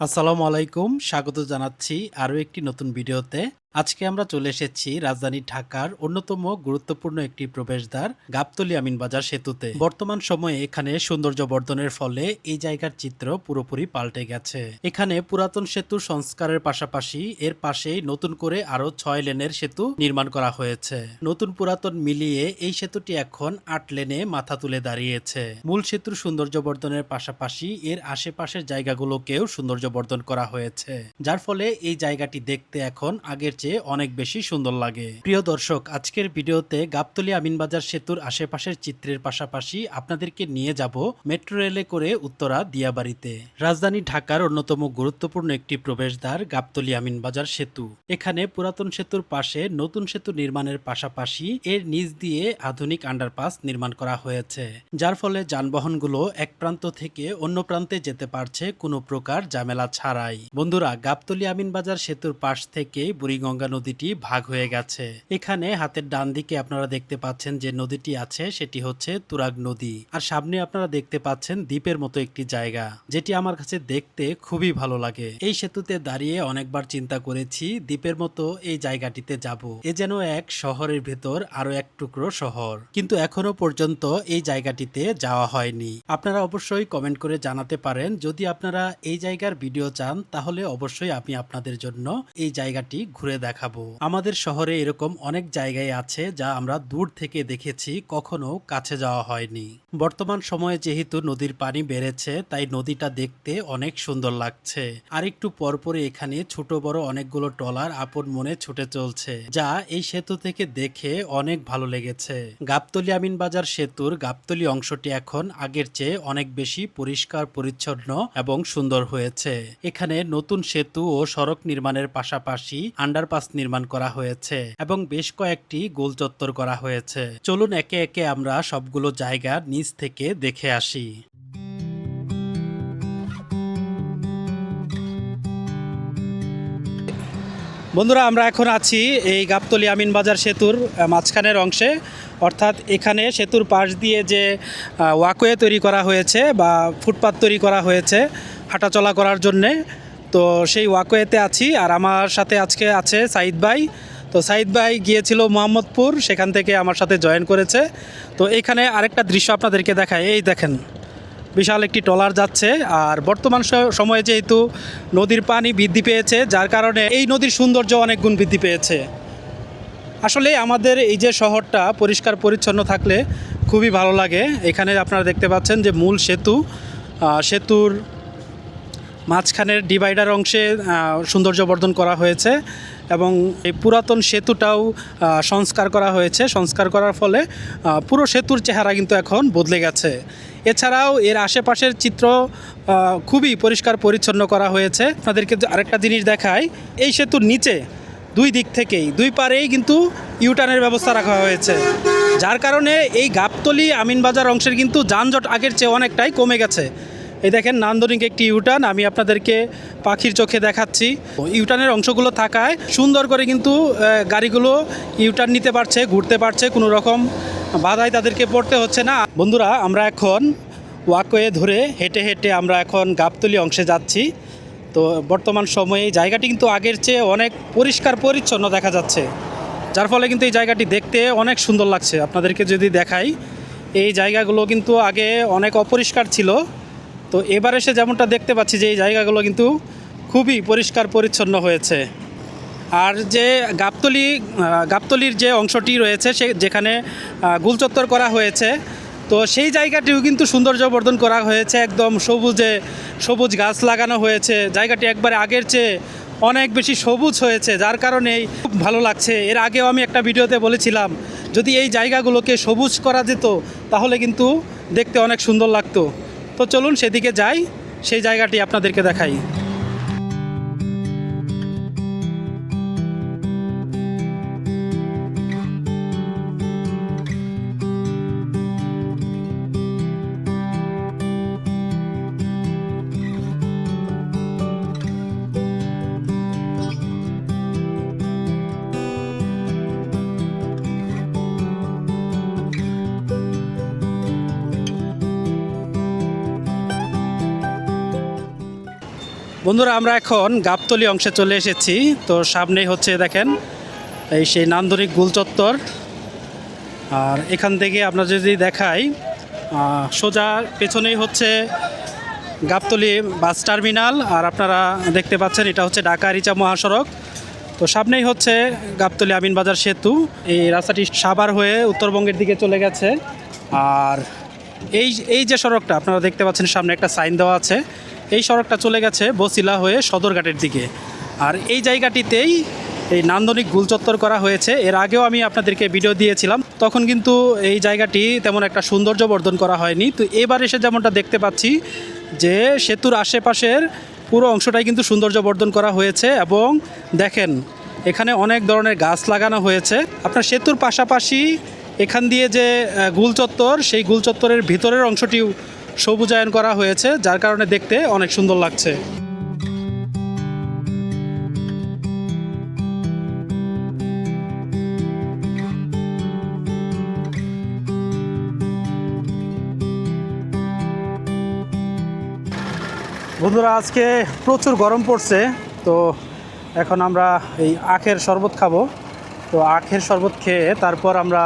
আসসালামু আলাইকুম স্বাগত জানাচ্ছি আরও একটি নতুন ভিডিওতে। আজকে আমরা চলে এসেছি রাজধানী ঢাকার অন্যতম গুরুত্বপূর্ণ একটি প্রবেশদ্বার, গাবতলী আমিনবাজার সেতুতে। বর্তমান সময়ে এখানে সৌন্দর্য বর্ধনের ফলে এই জায়গার চিত্র পুরোপুরি পাল্টে গেছে। এখানে পুরাতন সেতু সংস্কারের পাশাপাশি এর পাশেই নতুন করে আরও ছয় লেনের সেতু নির্মাণ করা হয়েছে। নতুন পুরাতন মিলিয়ে এই সেতুটি এখন আট লেনে মাথা তুলে দাঁড়িয়েছে। মূল সেতুর সৌন্দর্য বর্ধনের পাশাপাশি এর আশেপাশের জায়গাগুলোকেও সৌন্দর্য বর্ধন করা হয়েছে। যার ফলে এই জায়গাটি দেখতে এখন আগের চেয়ে অনেক বেশি সুন্দর লাগে। প্রিয় দর্শক, আজকের ভিডিওতে গাবতলী আমিনবাজার সেতুর আশেপাশের চিত্রের পাশাপাশি আপনাদেরকে নিয়ে যাব মেট্রো রেলে করে উত্তরা দিয়াবাড়িতে। রাজধানী ঢাকার অন্যতম গুরুত্বপূর্ণ একটি প্রবেশদ্বার গাবতলী আমিনবাজার সেতু। এখানে পুরাতন সেতুর পাশে নতুন সেতু নির্মাণের পাশাপাশি এর নিচ দিয়ে আধুনিক আন্ডারপাস নির্মাণ করা হয়েছে। যার ফলে যানবাহনগুলো এক প্রান্ত থেকে অন্য প্রান্তে যেতে পারছে কোনো প্রকার ঝামেলা ছাড়াই। বন্ধুরা, গাবতলি আমিনবাজার সেতুর পাশ থেকে বুড়িগঙ্গা নদীটি ভাগ হয়ে গেছে। এখানে হাতের ডান দিকে আপনারা দেখতে পাচ্ছেন যে নদীটি আছে, সেটি হচ্ছে তুরাগ নদী। আর সামনে আপনারা দেখতে পাচ্ছেন দ্বীপের মতো একটি জায়গা, যেটি আমার কাছে দেখতে খুবই ভালো লাগে। এই সেতুতে দাঁড়িয়ে অনেকবার চিন্তা করেছি, দ্বীপের মতো এই জায়গাটিতে যাব। এ যেন এক শহরের ভেতর আরও এক টুকরো শহর। কিন্তু এখনও পর্যন্ত এই জায়গাটিতে যাওয়া হয়নি। আপনারা অবশ্যই কমেন্ট করে জানাতে পারেন, যদি আপনারা এই জায়গার ভিডিও চান, তাহলে অবশ্যই আমি আপনাদের জন্য এই জায়গাটি ঘুরে দেখাবো। আমাদের শহরে এরকম অনেক জায়গায় আছে যা আমরা দূর থেকে দেখেছি, কখনো কাছে যাওয়া হয়নি। বর্তমান সময়ে যেহেতু নদীর পানি বেড়েছে, তাই নদীটা দেখতে অনেক সুন্দর লাগছে। আর একটু পরপরে এখানে ছোট বড় অনেকগুলো ট্রলার আপন মনে ছুটে চলছে, যা এই সেতু থেকে দেখে অনেক ভালো লেগেছে। গাবতলি আমিন বাজার সেতুর গাবতলী অংশটি এখন আগের চেয়ে অনেক বেশি পরিষ্কার, পরিচ্ছন্ন এবং সুন্দর হয়েছে। এখানে নতুন সেতু ও সড়ক নির্মাণের পাশাপাশি আন্ডারপাস নির্মাণ করা হয়েছে এবং বেশ কয়েকটি গোল চত্বর করা হয়েছে। চলুন একে একে আমরা সবগুলো জায়গা নিচ থেকে দেখে আসি। বন্ধুরা, আমরা এখন আছি এই গাবতলি আমিন বাজার সেতুর মাঝখানের অংশে। অর্থাৎ এখানে সেতুর পাশ দিয়ে যে ওয়াকওয়ে তৈরি করা হয়েছে বা ফুটপাত তৈরি করা হয়েছে হাঁটাচলা করার জন্যে। তো সেই ওয়াকওয়েতে আছি আর আমার সাথে আজকে আছে সাইদ ভাই। তো সাইদ ভাই গিয়েছিল মোহাম্মদপুর, সেখান থেকে আমার সাথে জয়েন করেছে। তো এখানে আরেকটা দৃশ্য আপনাদেরকে দেখায় এই দেখেন, বিশাল একটি ট্রলার যাচ্ছে আর বর্তমান সময়ে যেহেতু নদীর পানি বৃদ্ধি পেয়েছে, যার কারণে এই নদীর সৌন্দর্য অনেক গুণ বৃদ্ধি পেয়েছে। আসলে আমাদের এই যে শহরটা পরিষ্কার পরিচ্ছন্ন থাকলে খুবই ভালো লাগে। এখানে আপনারা দেখতে পাচ্ছেন যে মূল সেতু সেতুর মাঝখানের ডিভাইডার অংশে সৌন্দর্য বর্ধন করা হয়েছে এবং এই পুরাতন সেতুটাও সংস্কার করা হয়েছে। সংস্কার করার ফলে পুরো সেতুর চেহারা কিন্তু এখন বদলে গেছে। এছাড়াও এর আশেপাশের চিত্র খুবই পরিষ্কার পরিচ্ছন্ন করা হয়েছে। আপনাদেরকে আরেকটা জিনিস দেখায় এই সেতুর নিচে, দুই দিক থেকেই, দুই পারেই কিন্তু ইউটার্নের ব্যবস্থা রাখা হয়েছে। যার কারণে এই গাবতলি আমিনবাজার অংশের কিন্তু যানজট আগের চেয়ে অনেকটাই কমে গেছে। এই দেখেন নান্দনিক একটি ইউটার্ন আমি আপনাদেরকে পাখির চোখে দেখাচ্ছি। ইউটার্নের অংশগুলো থাকায় সুন্দর করে কিন্তু গাড়িগুলো ইউটার্ন নিতে পারছে, ঘুরতে পারছে, কোনো রকম বাধায় তাদেরকে পড়তে হচ্ছে না। বন্ধুরা, আমরা এখন ওয়াকওয়ে ধরে হেঁটে হেঁটে আমরা এখন গাবতলি অংশে যাচ্ছি। তো বর্তমান সময়ে জায়গাটি কিন্তু আগের চেয়ে অনেক পরিষ্কার পরিচ্ছন্ন দেখা যাচ্ছে। যার ফলে কিন্তু এই জায়গাটি দেখতে অনেক সুন্দর লাগছে। আপনাদেরকে যদি দেখাই, এই জায়গাগুলো কিন্তু আগে অনেক অপরিষ্কার ছিল। তো এবার এসে যেমনটা দেখতে পাচ্ছি যে এই জায়গাগুলো কিন্তু খুবই পরিষ্কার পরিচ্ছন্ন হয়েছে। আর যে গাবতলি গাবতলির যে অংশটি রয়েছে সে, যেখানে গুলচত্বর করা হয়েছে, তো সেই জায়গাটিও কিন্তু সৌন্দর্য বর্ধন করা হয়েছে একদম সবুজে, সবুজ গাছ লাগানো হয়েছে। জায়গাটি একবারে আগের চেয়ে অনেক বেশি সবুজ হয়েছে, যার কারণেই খুব ভালো লাগছে। এর আগেও আমি একটা ভিডিওতে বলেছিলাম, যদি এই জায়গাগুলোকে সবুজ করা যেত, তাহলে কিন্তু দেখতে অনেক সুন্দর লাগতো। তো চলুন সেদিকে যাই সেই জায়গাটি আপনাদেরকে দেখাই। বন্ধুরা, আমরা এখন গাবতলি অংশে চলে এসেছি। তো সামনেই হচ্ছে দেখেন, এই সেই নান্দনিক গুল চত্বর। আর এখান থেকে আমরা যদি দেখাই সোজা পেছনেই হচ্ছে গাবতলি বাস টার্মিনাল। আর আপনারা দেখতে পাচ্ছেন, এটা হচ্ছে ঢাকা রিচা মহাসড়ক। তো সামনেই হচ্ছে গাবতলি আমিনবাজার সেতু। এই রাস্তাটি সাভার হয়ে উত্তরবঙ্গের দিকে চলে গেছে। আর এই এই যে সড়কটা, আপনারা দেখতে পাচ্ছেন, সামনে একটা সাইন দেওয়া আছে। এই সড়কটা চলে গেছে বসিলা হয়ে সদরঘাটের দিকে। আর এই জায়গাটিতেই এই নান্দনিক গুলচত্বর করা হয়েছে। এর আগেও আমি আপনাদেরকে ভিডিও দিয়েছিলাম। তখন কিন্তু এই জায়গাটি তেমন একটা সৌন্দর্য বর্ধন করা হয়নি। তো এবার এসে যেমনটা দেখতে পাচ্ছি যে সেতুর আশেপাশের পুরো অংশটাই কিন্তু সৌন্দর্য বর্ধন করা হয়েছে এবং দেখেন, এখানে অনেক ধরনের গাছ লাগানো হয়েছে। আপনার সেতুর পাশাপাশি এখান দিয়ে যে গুলচত্বর সেই গুলচত্বরের ভিতরের অংশটিও সবুজায়ন করা হয়েছে, যার কারণে দেখতে অনেক সুন্দর লাগছে। বন্ধুরা, আজকে প্রচুর গরম পড়ছে, তো এখন আমরা এই আখের শরবত খাব। তো আখের শরবত খেয়ে তারপর আমরা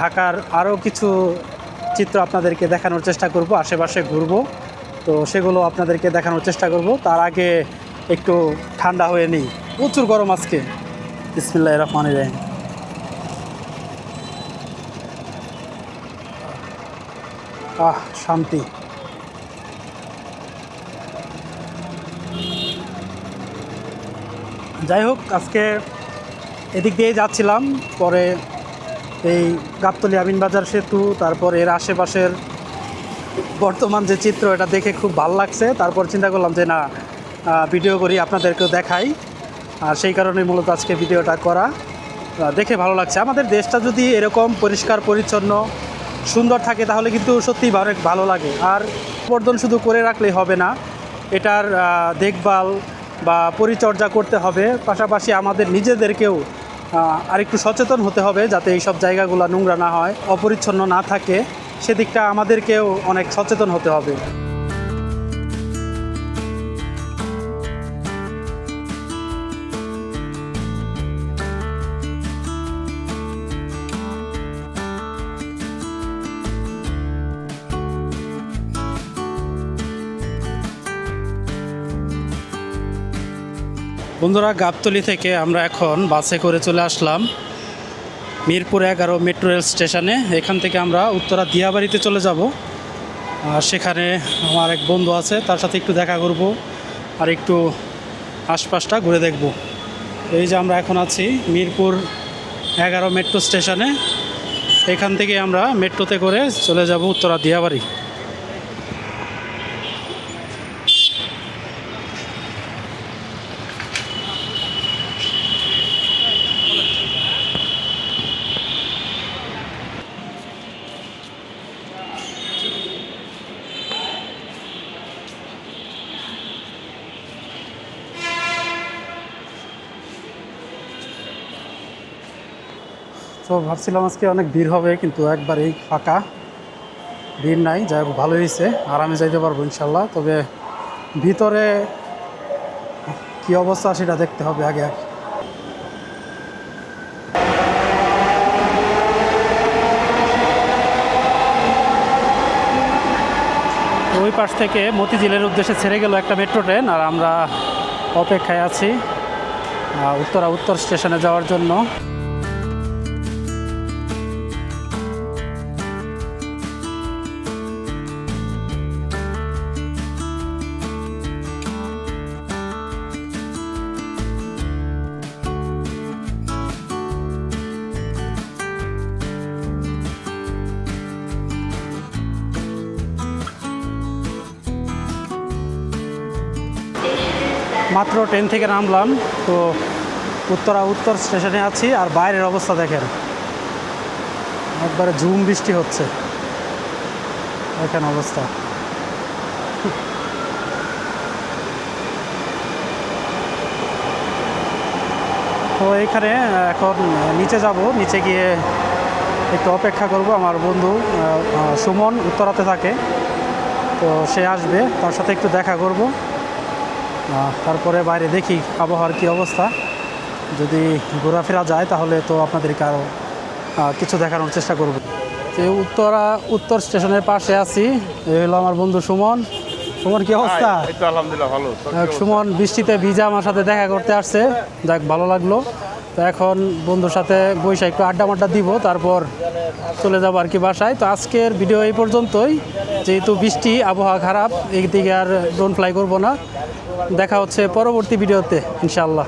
ঢাকার আরও কিছু চিত্র আপনাদেরকে দেখানোর চেষ্টা করব, আশেপাশে ঘুরবো। তো সেগুলো আপনাদেরকে দেখানোর চেষ্টা করব। তার আগে একটু ঠান্ডা হয়ে নিই। প্রচুর গরম আজকে। বিসমিল্লাহ রহমান রাহিম। আহ, শান্তি। যাই হোক, আজকে এদিক দিয়ে যাচ্ছিলাম। পরে এই গাবতলি আমিনবাজার সেতু, তারপর এর আশেপাশের বর্তমান যে চিত্র, এটা দেখে খুব ভালো লাগছে। তারপর চিন্তা করলাম যে না ভিডিও করি, আপনাদেরকেও দেখাই। আর সেই কারণে মূলত আজকে ভিডিওটা করা। দেখে ভালো লাগছে। আমাদের দেশটা যদি এরকম পরিষ্কার, পরিচ্ছন্ন, সুন্দর থাকে, তাহলে কিন্তু সত্যিই অনেক ভালো লাগে। আর বর্ধন শুধু করে রাখলেই হবে না, এটার দেখভাল বা পরিচর্যা করতে হবে। পাশাপাশি আমাদের নিজেদেরকেও আরেকটু সচেতন হতে হবে যাতে এইসব জায়গাগুলো নোংরা না হয়, অপরিচ্ছন্ন না থাকে। সেদিকটা আমাদেরকেও অনেক সচেতন হতে হবে। বন্ধুরা, গাবতলি থেকে আমরা এখন বাসে করে চলে আসলাম মিরপুর এগারো মেট্রো রেল স্টেশনে। এখান থেকে আমরা উত্তরা দিয়াবাড়িতে চলে যাব। আর সেখানে আমার এক বন্ধু আছে, তার সাথে একটু দেখা করব আর একটু আশপাশটা ঘুরে দেখব। এই যে আমরা এখন আছি মিরপুর এগারো মেট্রো স্টেশনে। এখান থেকে আমরা মেট্রোতে করে চলে যাব উত্তরা দিয়াবাড়ি। তো ভাবছিলাম আজকে অনেক ভিড় হবে, কিন্তু একবার এই ফাঁকা ভিড় নাই, যাই হোক ভালো হয়েছে, আরামে যাইতে পারব ইনশাল্লাহ। তবে ভিতরে কি অবস্থা সেটা দেখতে হবে আগে আগে। ওই পাশ থেকে মতিঝিলের উদ্দেশ্যে ছেড়ে গেল একটা মেট্রো ট্রেন, আর আমরা অপেক্ষায় আছি উত্তরা উত্তর স্টেশনে যাওয়ার জন্য। মাত্র ট্রেন থেকে নামলাম, তো উত্তরা, উত্তর স্টেশনে আছি, আর বাইরের অবস্থা দেখেন। একবারে ঝুম বৃষ্টি হচ্ছে। দেখেন অবস্থা। তো এখানে, এখন নিচে যাব, নিচে গিয়ে একটু অপেক্ষা করব আমার বন্ধু সুমন উত্তরাতে থাকে। তো সে আসবে, তার সাথে একটু দেখা করব। তারপরে বাইরে দেখি আবহাওয়ার কি অবস্থা। যদি ঘোরাফেরা যায় তাহলে তো আপনাদেরকে আরও কিছু দেখানোর চেষ্টা করব। যে উত্তরা উত্তর স্টেশনের পাশে আছি এই হলো আমার বন্ধু সুমন। সুমন কি অবস্থা? আলহামদুলিল্লাহ ভালো। সুমন বৃষ্টিতে ভিজা আমার সাথে দেখা করতে আসছে। যাক ভালো লাগল। তো এখন বন্ধুর সাথে বৈশাখ একটু আড্ডা মাড্ডা দিব, তারপর চলে যাব আর কি বাসায়। তো আজকের ভিডিও এই পর্যন্তই। যেহেতু বৃষ্টি, আবহাওয়া খারাপ, এদিকে আর ড্রোন ফ্লাই করব না। দেখা হচ্ছে পরবর্তী ভিডিওতে ইনশাল্লাহ